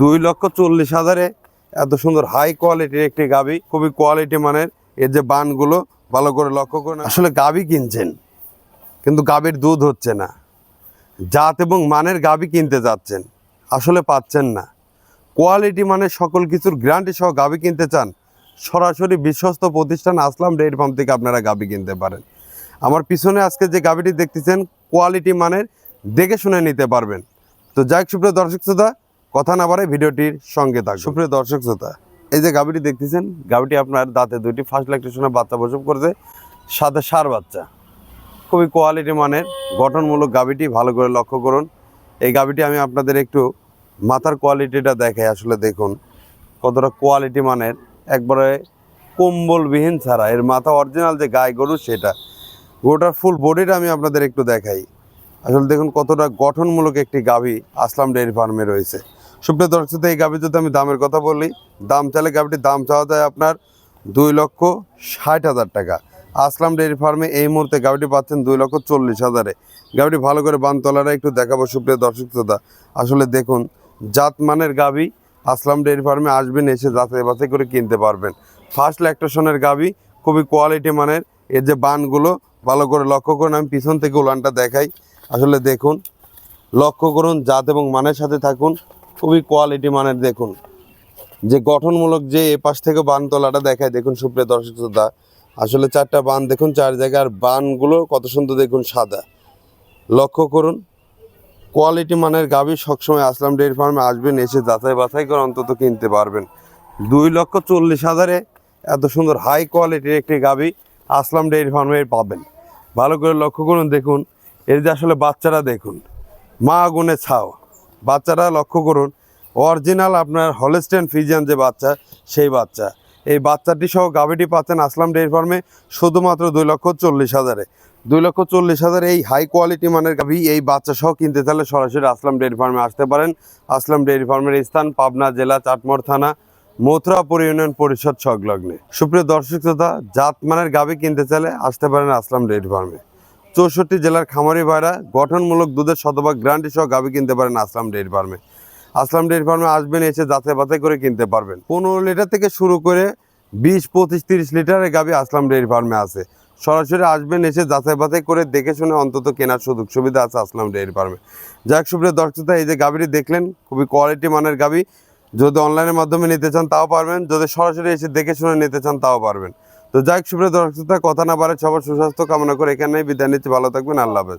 দুই লক্ষ চল্লিশ হাজারে এত সুন্দর হাই কোয়ালিটির একটি গাবি, খুবই কোয়ালিটি মানের। এর যে বানগুলো, ভালো করে লক্ষ্য করুন আসলে গাবি কিনছেন, কিন্তু গাবির দুধ হচ্ছে না। জাত এবং মানের গাবি কিনতে যাচ্ছেন, আসলে পাচ্ছেন না। কোয়ালিটি মানের সকল কিছুর গ্যারান্টি সহ গাবি কিনতে চান, সরাসরি বিশ্বস্ত প্রতিষ্ঠান আসলাম ডেয়ারি ফার্ম থেকে আপনারা গাবি কিনতে পারেন। আমার পিছনে আজকে যে গাবিটি দেখতেছেন কোয়ালিটি মানের, দেখে শুনে নিতে পারবেন। তো যাই সুপ্রিয় দর্শক শ্রোতা কথা না বাড়াই ভিডিওটির সঙ্গে থাক সুপ্রিয় দর্শক শ্রোতা, এই যে গাবিটি দেখতেছেন গাবিটি আপনার দাঁতে দুটি ফার্স্ট ল্যাকটেশনে বাচ্চা প্রসব করেছে, সাথে সার বাচ্চা। খুবই কোয়ালিটি মানের, গঠনমূলক গাবিটি ভালো করে লক্ষ্য করুন। এই গাবিটি আমি আপনাদের একটু মাথার কোয়ালিটিটা দেখাই, আসলে দেখুন কতটা কোয়ালিটি মানের। একবারে কম্বলবিহীন ছাড়া, এর মাথা অরিজিনাল যে গায়ে গরু সেটা। গরুটার ফুল বডিটা আমি আপনাদের একটু দেখাই। আসলে দেখুন কতটা গঠনমূলক একটি গাভী আসলাম ডেয়ারি ফার্মে রয়েছে। সুপ্রিয় দর্শক এই গাভী যদি আমি দামের কথা বলি, দাম চালে গাভীটির দাম চাওয়া যায় আপনার দুই লক্ষ ষাট হাজার টাকা। আসলাম ডেয়ারি ফার্মে, এই মুহূর্তে গাভীটি পাচ্ছেন দুই লক্ষ চল্লিশ হাজারে। গাভীটি ভালো করে বানতলারা একটু দেখাবো সুপ্রিয় দর্শক শ্রোতা। আসলে দেখুন, জাত মানের গাভী আসলাম ডেয়ারি ফার্মে আসবেন, এসে যাচাই বাছাই করে কিনতে পারবেন। ফার্স্ট ল্যাকটেশনের গাভী, খুবই কোয়ালিটি মানের। এর যে বানগুলো ভালো করে লক্ষ্য করুন, আমি পিছন থেকে উলানটা দেখাই। আসলে দেখুন, লক্ষ্য করুন, জাত এবং মানের সাথে থাকুন। খুবই কোয়ালিটি মানের, দেখুন। যে গঠনমূলক যে এ পাশ থেকে বান তোলাটা দেখায়, দেখুন সুপ্রিয় দর্শক শ্রোতা। আসলে চারটা বান, দেখুন চার জায়গার বানগুলো কত সুন্দর, দেখুন সাদা। লক্ষ্য করুন কোয়ালিটি মানের গাভী সবসময় আসলাম ডেয়ারি ফার্মে, আসবেন, এসে যাচাই বাছাই করে অন্তত কিনতে পারবেন। দুই লক্ষ চল্লিশ হাজারে এত সুন্দর হাই কোয়ালিটির একটি গাভী আসলাম ডেয়ারি ফার্মে পাবেন। ভালো করে লক্ষ্য করুন, দেখুন, এর যে আসলে বাচ্চারা, দেখুন, মা আগুনে ছাও। বাচ্চারা লক্ষ্য করুন অরিজিনাল আপনার হলেস্টেন ফিজিয়ান যে বাচ্চা, সেই বাচ্চা। এই বাচ্চাটি সহ গাভীটি পাচ্ছেন আসলাম ডেয়ারি ফার্মে শুধুমাত্র দুই লক্ষ চল্লিশ হাজারে। দুই লক্ষ চল্লিশ হাজার এই হাই কোয়ালিটি মানের গাভী এই বাচ্চা সহ কিনতে চাইলে সরাসরি আসলাম ডেয়ারি ফার্মে আসতে পারেন। আসলাম ডেয়ারি ফার্মের স্থান পাবনা জেলা চাটমোড় থানা মথুরাপুর ইউনিয়ন পরিষদ সংলগ্নে। সুপ্রিয় দর্শক শ্রোতা জাত মানের গাভী কিনতে চাইলে আসতে পারেন আসলাম ডেয়ারি ফার্মে চৌষট্টি জেলার খামারি ভাইরা গঠনমূলক দুধের শতভাগ গ্যারান্টি সহ গাভী কিনতে পারেন আসলাম ডেয়ারি ফার্মে। আসলাম ডেয়ারি ফার্মে আসবেন, এসে যাচাই বাছাই করে কিনতে পারবেন। পনেরো লিটার থেকে শুরু করে বিশ, পঁচিশ, তিরিশ লিটারের গাভী আসলাম ডেয়ারি ফার্মে আছে। সরাসরি আসবেন, এসে যাচাই বাছাই করে দেখে শুনে অন্তত কেনার সুযোগ সুবিধা আছে আসলাম ডেয়ারি ফার্মে। যাক, সুপ্রিয় দর্শকতা এই যে গাভীটি দেখলেন, খুবই কোয়ালিটি মানের গাভী যদি অনলাইনের মাধ্যমে নিতে চান তাও পারবেন, যদি সরাসরি এসে দেখে শুনে নিতে চান তাও পারবেন। তো যাক, সুপ্রিয় দর্শকতা কথা না বাড়ে সবার সুস্বাস্থ্য কামনা করে এখানেই বিদায় নিচ্ছি। ভালো থাকবেন, আল্লাহ হাফেজ।